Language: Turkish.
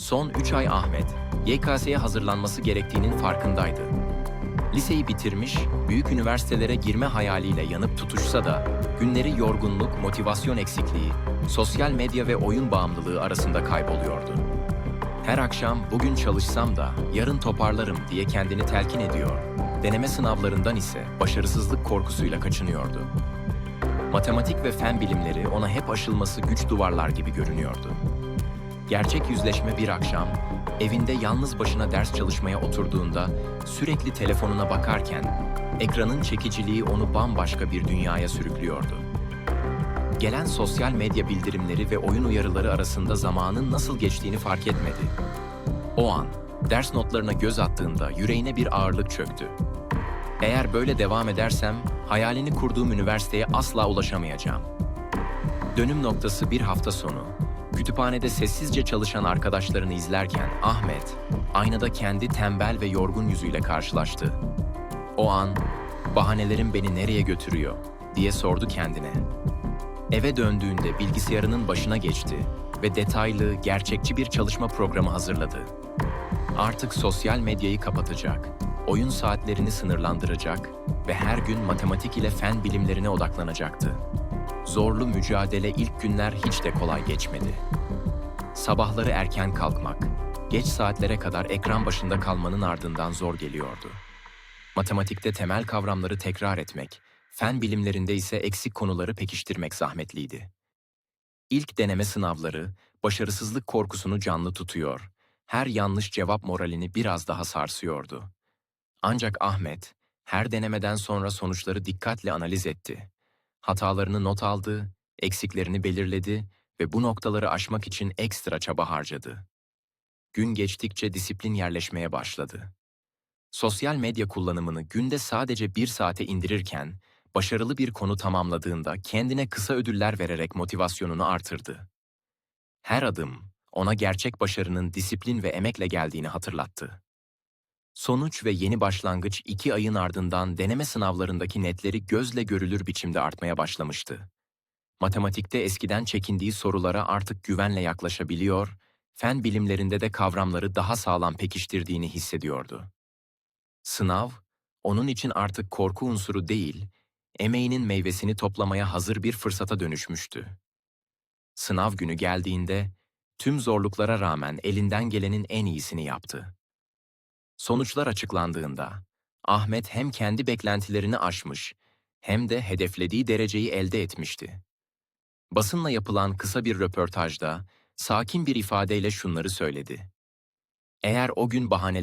Son 3 ay Ahmet, YKS'ye hazırlanması gerektiğinin farkındaydı. Liseyi bitirmiş, büyük üniversitelere girme hayaliyle yanıp tutuşsa da, günleri yorgunluk, motivasyon eksikliği, sosyal medya ve oyun bağımlılığı arasında kayboluyordu. Her akşam bugün çalışsam da yarın toparlarım diye kendini telkin ediyor. Deneme sınavlarından ise başarısızlık korkusuyla kaçınıyordu. Matematik ve fen bilimleri ona hep aşılması güç duvarlar gibi görünüyordu. Gerçek yüzleşme bir akşam, evinde yalnız başına ders çalışmaya oturduğunda sürekli telefonuna bakarken ekranın çekiciliği onu bambaşka bir dünyaya sürüklüyordu. Gelen sosyal medya bildirimleri ve oyun uyarıları arasında zamanın nasıl geçtiğini fark etmedi. O an ders notlarına göz attığında yüreğine bir ağırlık çöktü. Eğer böyle devam edersem hayalini kurduğum üniversiteye asla ulaşamayacağım. Dönüm noktası bir hafta sonu. Kütüphanede sessizce çalışan arkadaşlarını izlerken Ahmet, aynada kendi tembel ve yorgun yüzüyle karşılaştı. O an, bahanelerim beni nereye götürüyor diye sordu kendine. Eve döndüğünde bilgisayarının başına geçti ve detaylı, gerçekçi bir çalışma programı hazırladı. Artık sosyal medyayı kapatacak, oyun saatlerini sınırlandıracak ve her gün matematik ile fen bilimlerine odaklanacaktı. Zorlu mücadele ilk günler hiç de kolay geçmedi. Sabahları erken kalkmak, geç saatlere kadar ekran başında kalmanın ardından zor geliyordu. Matematikte temel kavramları tekrar etmek, fen bilimlerinde ise eksik konuları pekiştirmek zahmetliydi. İlk deneme sınavları, başarısızlık korkusunu canlı tutuyor, her yanlış cevap moralini biraz daha sarsıyordu. Ancak Ahmet, her denemeden sonra sonuçları dikkatle analiz etti. Hatalarını not aldı, eksiklerini belirledi ve bu noktaları aşmak için ekstra çaba harcadı. Gün geçtikçe disiplin yerleşmeye başladı. Sosyal medya kullanımını günde sadece bir saate indirirken, başarılı bir konu tamamladığında kendine kısa ödüller vererek motivasyonunu artırdı. Her adım, ona gerçek başarının disiplin ve emekle geldiğini hatırlattı. Sonuç ve yeni başlangıç iki ayın ardından deneme sınavlarındaki netleri gözle görülür biçimde artmaya başlamıştı. Matematikte eskiden çekindiği sorulara artık güvenle yaklaşabiliyor, fen bilimlerinde de kavramları daha sağlam pekiştirdiğini hissediyordu. Sınav, onun için artık korku unsuru değil, emeğinin meyvesini toplamaya hazır bir fırsata dönüşmüştü. Sınav günü geldiğinde, tüm zorluklara rağmen elinden gelenin en iyisini yaptı. Sonuçlar açıklandığında, Ahmet hem kendi beklentilerini aşmış, hem de hedeflediği dereceyi elde etmişti. Basınla yapılan kısa bir röportajda, sakin bir ifadeyle şunları söyledi. Eğer o gün bahane